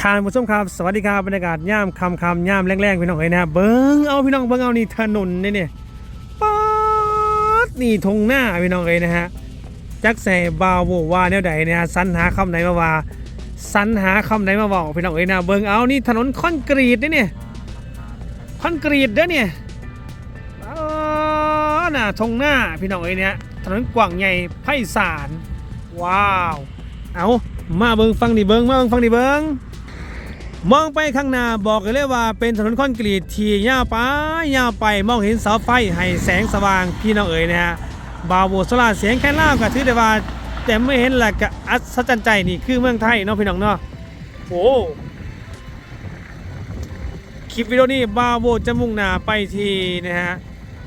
ทานผู้ชมครับ สวัสดีครับบรรยากาศย่ามคำคำย่ามแรงๆพี่น้องเอ้ยนะเบิ้งเอาพี่น้องเบิ้งเอานี่ถนนนี่เนี่ยป๊าดนี่ทงหน้าพี่น้องเอ้ยนะฮะจักใส่บาวโวว่าแนวใดเนี่ยสรรหาคำไหนมาว่าสรรหาคำไหนมาบอกพี่น้องเอ้ยนะเบิ้งเอานี่ถนนคอนกรีตนี่เนี่ยคอนกรีตเด้อเนี่ยอ๋อน่ะทงหน้าพี่น้องเอ้ยเนี่ยถนนกว้างใหญ่ไพศาลว้าวเอามาเบิ้งฟังดิเบิ้งมาเบิ้งฟังดิเบิ้ง มองไปข้างหน้าบอกเลยว่าเป็นถนนคอนกรีตที่ยาวไปยาวไปมองเห็นเสาไฟให้แสงสว่างพี่น้องเอ๋ยนะฮะบาวโบโซลาเสียงแค่ล่าวก็ถือได้ว่าแต่ไม่เห็นหละก็อัศจรรย์ใจนี่คือเมืองไทยเนาะพี่น้องเนาะโอ้คลิปวิดีโอนี้บาวโบจะมุ่งหน้าไปที่นะฮะ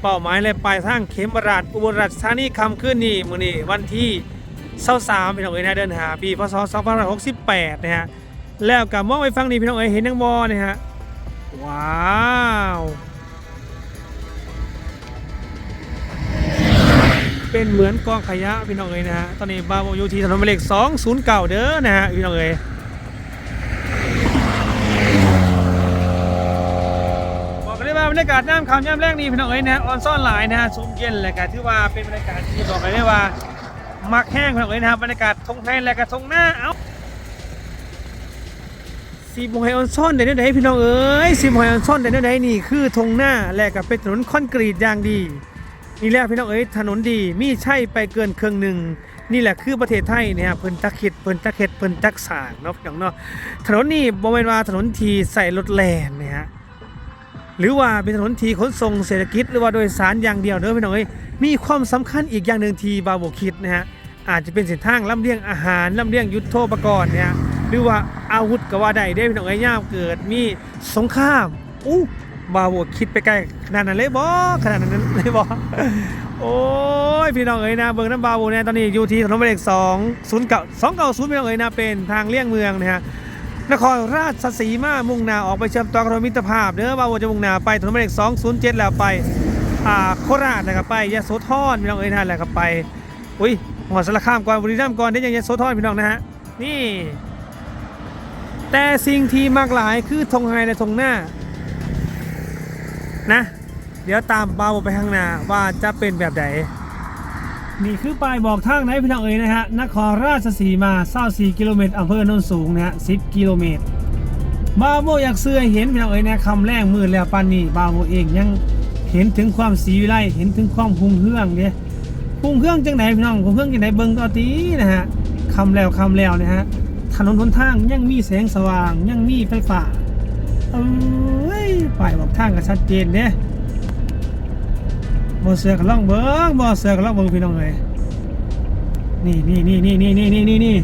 เป้าหมายและปลายทางเขมราชอุบลราชธานีคำขึ้นนี่มื้อนี้วันที่23พี่น้องเอ๋ยนะเดินหาปีพศ2568นะฮะ แล้วกับมองไปฟังนี่พี่น้องเอ๋ยเห็นนังบอเนี่ยฮะว้าวเป็นเหมือนกองขยะพี่น้องเอ๋ยนะฮะตอนนี้บาโบอยู่ที่ถนนหมายเลข209 เด้อนะฮะพี่น้องเอ๋ยบอกกันเลยว่าบรรยากาศน้ำคำย่ำแรกนี่พี่น้องเอ๋ยนะฮะออนซ่อนหลายนะฮะซุ้มเย็นและก็ถือว่าเป็นบรรยากาศที่บอกกันเลยว่ามักแห้งพี่น้องเอ๋ยนะฮะบรรยากาศทงไทยและก็ทงหน้าเอ้า สีบหอยออนซ่อนเดี๋ยวไหนพี่น้องเอ้ยสีบหอยออนซ่อนเดี๋ยวไหนนี่คือธงหน้าและกับเป็นถนนคอนกรีตอย่างดีนี่แหละพี่น้องเอ้ยถนนดีมีใช่ไปเกินครึ่งหนึ่งนี่แหละคือประเทศไทยเนี่ยเพิ่นตะเข็ดเพิ่นตะเข็ดเพิ่นตักสางเนาะพี่น้องเนาะถนนนี่บ่แม่นว่าถนนทีใส่รถแล่นนะฮะหรือว่าเป็นถนนทีขนส่งเศรษฐกิจหรือว่าโดยสารอย่างเดียวเด้อพี่น้องเอ้ยมีความสำคัญอีกอย่างหนึ่งทีบาโบคิดนะฮะอาจจะเป็นเส้นทางลำเลียงอาหารลำเลียงยุทโธปกรณ์เนี่ย หรือว่าอาวุธก็ว่าได้ได้พี่น้องไอ้ย่ามเกิดมีสงครามอู้บาโวคิดไปไกลขนาดนั้นเลยบ่ขนาดนั้นเลยบ่โอ้ยพี่น้องเอ๋ยนะเบิ่งน้ำบาโวเนี่ยตอนนี้อยู่ที่ถนนหมายเลขสองศูนย์เก้าสองเก้าศูนย์พี่น้องเอ๋ยนะเป็นทางเลี่ยงเมืองนะฮะนครราชสีมามุ่งหน้าออกไปเชื่อมต่อกับถนนมิตรภาพเด้อบาโวจะมุ่งหน้าไปถนนหมายเลขสองศูนย์เจ็ดแล้วไปอ่าโคราชนะครับไปยะโสธรพี่น้องเอ๋ยนะแล้วก็ไปอุ้ยหัวสารคามก่อนบุรีรัมย์ก่อนเดี๋ยวยังยะโสธรพี่น้องนะฮะนี่ แต่สิ่งที่มากหลายคือธงไฮและธงหน้านะ เดี๋ยวตามเบาไปข้างหน้าว่าจะเป็นแบบไหนนี่คือป้ายบอกทางไหนพี่น้องเอ๋ยนะฮะนครราชสีมา24กิโลเมตรอำเภอโนนสูงนะฮะ10กิโลเมตรบาโบอยากเสื้อเห็นพี่น้องเอ๋ยนะคำแรกมือแล้วปานนี้บาโบเองยังเห็นถึงความสีวิไลเห็นถึงความหุงเฮืองเนี่ยหุงเฮืองจังไหนพี่น้องหุงเฮืองจังไหนเบิ่งก็เอตีนะฮะคำแล้วคำแล้วนะฮะ ถนนหนทางยังมีแสงสว่างยังมีไฟฟ้าเอ้ยป้ายบอกทางก็ชัดเจนเนี่ยบ่เสือกล่องเบิ้งบ่เสือกล่องเบิ้งพี่น้องเลยนี่นี่นี่นี่นี่นี่นี่นี่นี่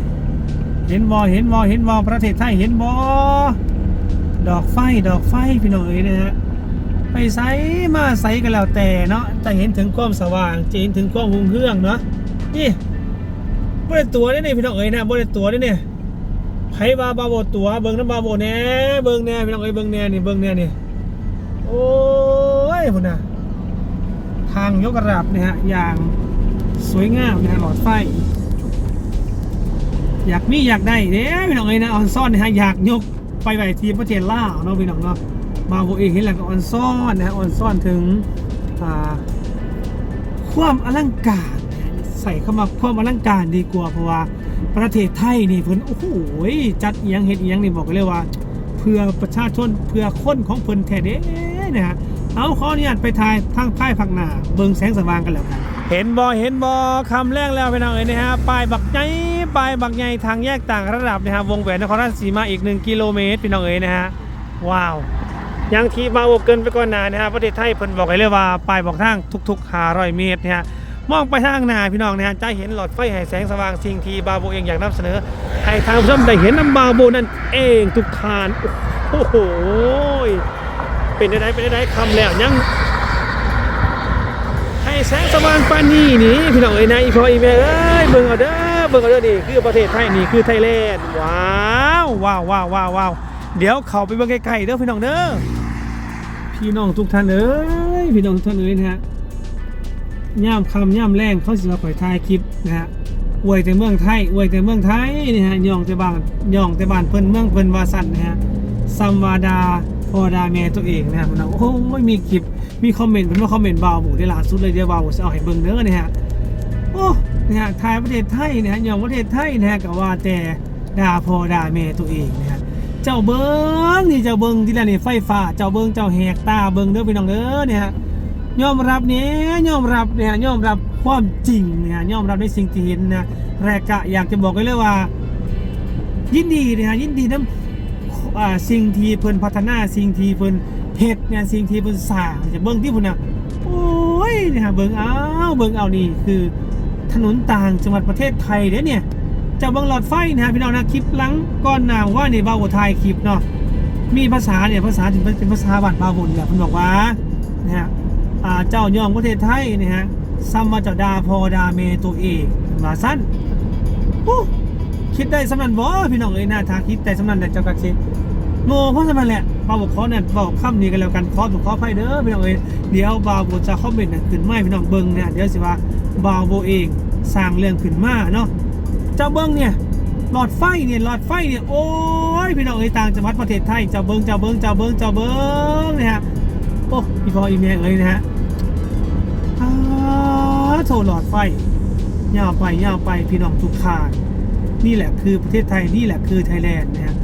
เห็นบ่เห็นบ่เห็นบ่ประเทศไทยเห็นบ่ดอกไฟดอกไฟพี่น้องเอ้ยนะฮะไปใสมาใสกันแล้วแต่เนาะจะเห็นถึงความสว่างจะเห็นถึงความหุ่งเฮืองเนาะนี่บ่ได้ตัวได้เนี่ยพี่น้องเอ้ยนะบ่ได้ตัวได้เนี่ย ไผบาบาโบตัวเบิ่งน้ำบาโบแน่เบิ่งแน่พี่น้องเอ้ยเบิ่งแน่นี่เบิ่งแน่นี่โอ้ยพุ่นน่ะทางยกระดับนี่ฮะอย่างสวยงามนะฮะหลอดไฟ อยากมีอยากได้เด้พี่น้องเอ้ยนะออนซ่อนนะฮะอยากยกไปไว้ที่ประเทศลาวเนาะพี่น้องเนาะบาโบเองเห็นแล้วก็ออนซ่อนนะฮะออนซ่อนถึงอ่าความอลังการ ใส่เข้ามาความอลังการดีกว่าเพราะว่าประเทศไทยนี่เพิ่นโอ้โหจัดเอียงเฮ็ดเอียงนี่บอกกันเลยว่าเพื่อประชาชนเพื่อคนของเพิ่นแท้เด้นะฮะเอาขออนุญาตไปถ่ายทางป้ายผักหน้าเบิ่งแสงสว่างกันแล้วกันเห็นบ่เห็นบ่คำแรกแล้วพี่น้องเอ้ยนะฮะป้ายบักใหญ่ป้ายบักใหญ่ทางแยกต่างระดับนะฮะวงแหวนนครราชสีมาอีก 1 กิโลเมตรพี่น้องเอ้ยนะฮะว้าวยังที่มาโอเกินไปก่อนหน้านะฮะประเทศไทยเพิ่นบอกไว้เลยว่าป้ายบอกทางทุกๆ500เมตรนะฮะ มองไปทางหน้าพี่น้องนะฮะจะเห็นหลอดไฟให้แสงสว่างสิ่งที่บาโบเองอยากนำเสนอ ให้ทางผู้ชมได้เห็นน้ำบาโบนั่นเองทุกทานโอ้โหเป็นได้เป็นได้คำแล้วยังให้แสงสว่างปานนี้นี่พี่น้องเอ้ยนะอีพออีแม่เอ้ยเบิ่งเอาเด้อเบิ่งเอาเด้อนี่คือประเทศไทยนี่คือไทยแลนด์ว้าวว้าวว้าวว้าววาวเดี๋ยวเขาไปเบิ่งไกลๆเด้อพี่น้องเด้อพี่น้องทุกท่านเอ้ยพี่น้องทุกท่านเอ้ยนะฮะ ย่ามคำย่ามแรงเขาสิมาปล่อยทายคลิปนะฮะอวยแต่เมืองไทยอวยแต่เมืองไทยนี่ฮะย่องแต่บ้านย่องแต่บ้านเพิ่นเมืองเพิ่นวาสันนะฮะซัมวาดาพอดาแม่ตัวเองนะฮะมันเอาโอ้ไม่มีคลิปมีคอมเมนต์เพิ่นว่าคอมเมนต์บาวหมูได้ล่าสุดเลยเดี๋ยวบาวจะเอาให้เบิ่งเด้อนี่ฮะโอ้นี่ฮะทายประเทศไทยนะฮะย่องประเทศไทยนะฮะก็ว่าแต่ด่าพอด่าแม่ตัวเองนะฮะเจ้าเบิ่งนี่เจ้าเบิ่งที่ละนี่ไฟฟ้าเจ้าเบิ่งเจ้าแหกตาเบิ่งเด้อพี่น้องเด้อเนี่ยฮะ ยอมรับเนี่ยยอมรับเนี่ยยอมรับความจริงเนี่ยยอมรับในสิ่งที่เห็นนะแรกกะอยากจะบอกไว้เลยว่า ยินดีนะฮะยินดีน้ำสิ่งที่เพิ่นพัฒนาสิ่งที่เพิ่นเฮ็ดเนี่ยสิ่งที่เพิ่นสร้างจะเบิ่งที่เพิ่นน่ะโอ้ยนะฮะเบิ่งเอาเบิ่งเอานี่คือถนนต่างจังหวัดประเทศไทยเด้เนี่ยจะเบิ่งหลอดไฟนะฮะพี่น้องนะคลิปหลังก่อนนาว่านี่บาวไทยคลิปเนาะมีภาษาเนี่ยภาษาถึงเป็นภาษาบ้านบาวบนเนี่ยเพิ่นบอกว่านะฮะอ่า เจ้าย่องประเทศไทยนะฮะซัมมาจดาพอดาเมตัวเอกมาสั้นคิดได้สำนันบ่พี่น้องเอ้ยหน้าทางคิดได้สำนันแต่เจ้ากักสิโง่เพราะสำนันแหละบาวบอกขอเนี่ยบอกคำนี้กันแล้วกันขอถูกขอไพ่เด้อพี่น้องเอ้ยเดี๋ยวบาวโบจะคอมเมนต์น่ะขึ้นไม่พี่น้องเบิ้งเนี่ยเดี๋ยวสิว่าบาวโบเองสร้างเรื่องขึ้นมาเนาะเจ้าเบิ้งเนี่ยหลอดไฟเนี่ยหลอดไฟเนี่ยโอ้ยพี่น้องเอ้ยต่างจังหวัดประเทศไทยเจ้าเบิ้งเจ้าเบิ้งเจ้าเบิ้งเจ้าเบิ้งเนี่ยฮะ โอ้พี่พออีเมลเอ้ยนะฮะอาโถหลอดไฟยาวไปยาวไปพี่น้องทุกทางนี่แหละคือประเทศไทยนี่แหละคือไทยแลนด์นะฮะ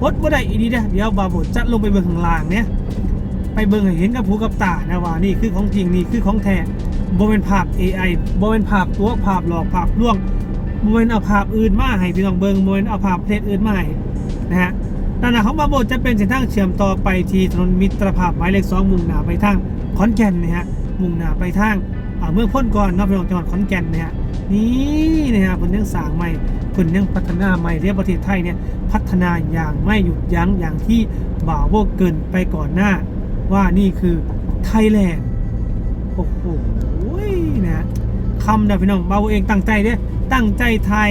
พดว่าได้อีนี้นะเดี๋ยวบาบดจัดลงไปเบิงข้างล่างเนี่ยไปเบิ่งให้เห็นกับหูกับตานะว่านี่คือของจริงนี่คือของแท้บ่เป็นภาพ AI บ่เป็นภาพตัวภาพหลอกภาพลวงบ่เป็นเอาภาพอื่นมาให้พี่น้องเบิ่งบ่เป็นเอาภาพประเทอื่นมาให้นะฮะ นั่นนะของบาโบจะเป็นเส้นทางเชื่อมต่อไปที่ถนนมิตรภาพหมายเลขสองมุ่งหน้าไปทางขอนแก่นนะฮะมุ่งหน้าไปทางเมืองพ้นก่อนนอกไปของจังหวัดขอนแก่นนะฮะนี่นะฮะเพิ่นยังสร้างใหม่เพิ่นยังพัฒนาใหม่เรียกประเทศไทยเนี่ยพัฒนาอย่างไม่หยุดยั้งอย่างที่บ่าวโวกเกินไปก่อนหน้า ว่านี่คือไทยแลนด์โอ้โหนะฮะคำนะพี่น้องบ่าวเองตั้งใจเนี่ยตั้งใจทาย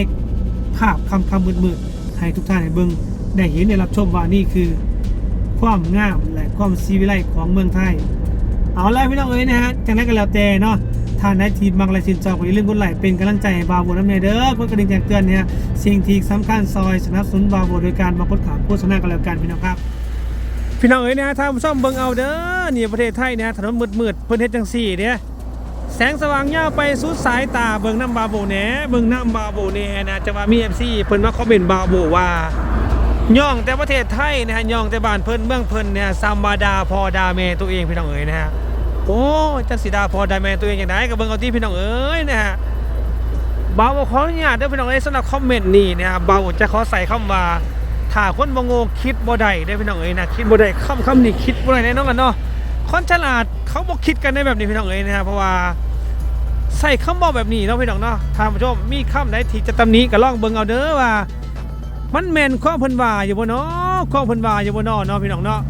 ภาพคำคำมืดๆให้ทุกท่านได้เบิ่ง ได้เห็นได้รับชมว่านี่คือความงามและความซีวิไลของเมืองไทย เอาแล้วพี่น้องเอ้ยนะฮะจากนั้นก็แล้วแต่เนาะท่านได้ทีมบางรายชินจอกอย่าลืมกดไลค์เป็นกำลังใจให้บาโบน้ำเนยเด้อกดกระดิ่งแจ้งเตือนเนี่ยสิ่งที่สำคัญซอยสนับสนุนบาโบโดยการมากดขามโฆษณากันแล้วกันพี่น้องครับ พี่น้องเอ้ยนะฮะท่านผู้ชมเบิ่งเอาเด้อนี่ประเทศไทยเนี่ยถนนมืดๆเพิ่นเฮ็ดจังซี่เนี่ยแสงสว่างยาไปสุดสายตาเบิ่งน้ำบาโบแหน่เบิ่งน้ำบาโบแหน่นะจะว่ามี FC เพิ่นมาคอมเมนต์บาโบว่า ย่องแต่ประเทศไทยนะฮะย่องแต่บ้านเพิ่นเมืองเพิ่นเนี่ยซัมบาดาพอดาเมตัวเองพี่น้องเอ๋ยนะฮะโอ้จักสิดาพอดาเมตัวเองอย่างไรก็เบิ่งเอาที่พี่น้องเอ๋ยนะฮะบ่าวขออนุญาตเด้อพี่น้องเอ๋ยสำหรับคอมเมนต์นี่นะฮะบ่าวจะขอใส่คำว่าถ้าคนบ่โง่คิดบ่ได้เด้อพี่น้องเอ๋ยนะคิดบ่ได้คำคำนี้คิดบ่ได้แน่นอนกันเนาะคนฉลาดเขาบ่คิดกันในแบบนี้พี่น้องเอ๋ยนะฮะเพราะว่าใส่คำบอกแบบนี้เนาะพี่น้องเนาะท่านผู้ชมมีคำไหนที่จะตำหนิก็ลองเบิ่งเอาเด้อว่า มันแมนข้อเพิ่นว่าอยู่บ่เนาะข้อเพิ่นว่าอยู่บ่เนาะเนาะพี่น้องเนาะ